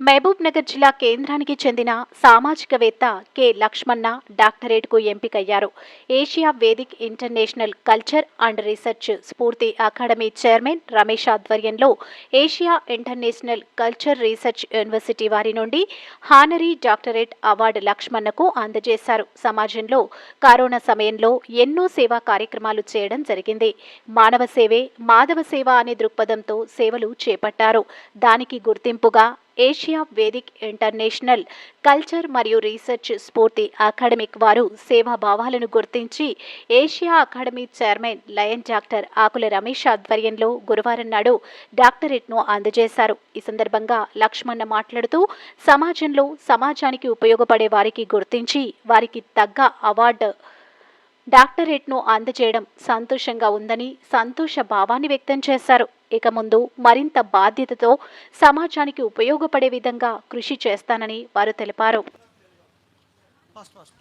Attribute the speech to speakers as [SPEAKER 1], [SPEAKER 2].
[SPEAKER 1] Mahabubnagar జిల్లా కేంద్రానికి చెందిన సామాజికవేత్త కె. లక్ష్మణ డాక్టరేట్కు ఎంపికయ్యారు. Asia Vedic international culture and research Spoorthi academy chairman Ramesh ఆధ్వర్యంలో Asia international culture research university వారి నుండి హానరీ డాక్టరేట్ అవార్డు లక్ష్మణకు అందజేశారు. సమాజంలో కరోనా సమయంలో ఎన్నో సేవా కార్యక్రమాలు చేయడం జరిగింది. మానవ సేవే మాధవ సేవ అనే దృక్పథంతో సేవలు చేపట్టారు. దానికి గుర్తింపుగా ఏషియా వేదిక్ ఇంటర్నేషనల్ కల్చర్ మరియు రీసెర్చ్ స్ఫూర్తి అకాడమిక్ వారు సేవా భావాలను గుర్తించి Asia academy chairman lion doctor Akula Ramesh ఆధ్వర్యంలో గురువారం నాడు డాక్టరేట్ను అందజేశారు. ఈ సందర్భంగా లక్ష్మణ మాట్లాడుతూ సమాజంలో సమాజానికి ఉపయోగపడే వారికి గుర్తించి వారికి తగ్గ అవార్డు డాక్టరేట్ను అందజేయడం సంతోషంగా ఉందని సంతోష భావాన్ని వ్యక్తం చేశారు. ఇక ముందు మరింత బాధ్యతతో సమాజానికి ఉపయోగపడే విధంగా కృషి చేస్తానని వారు తెలిపారు.
[SPEAKER 2] First first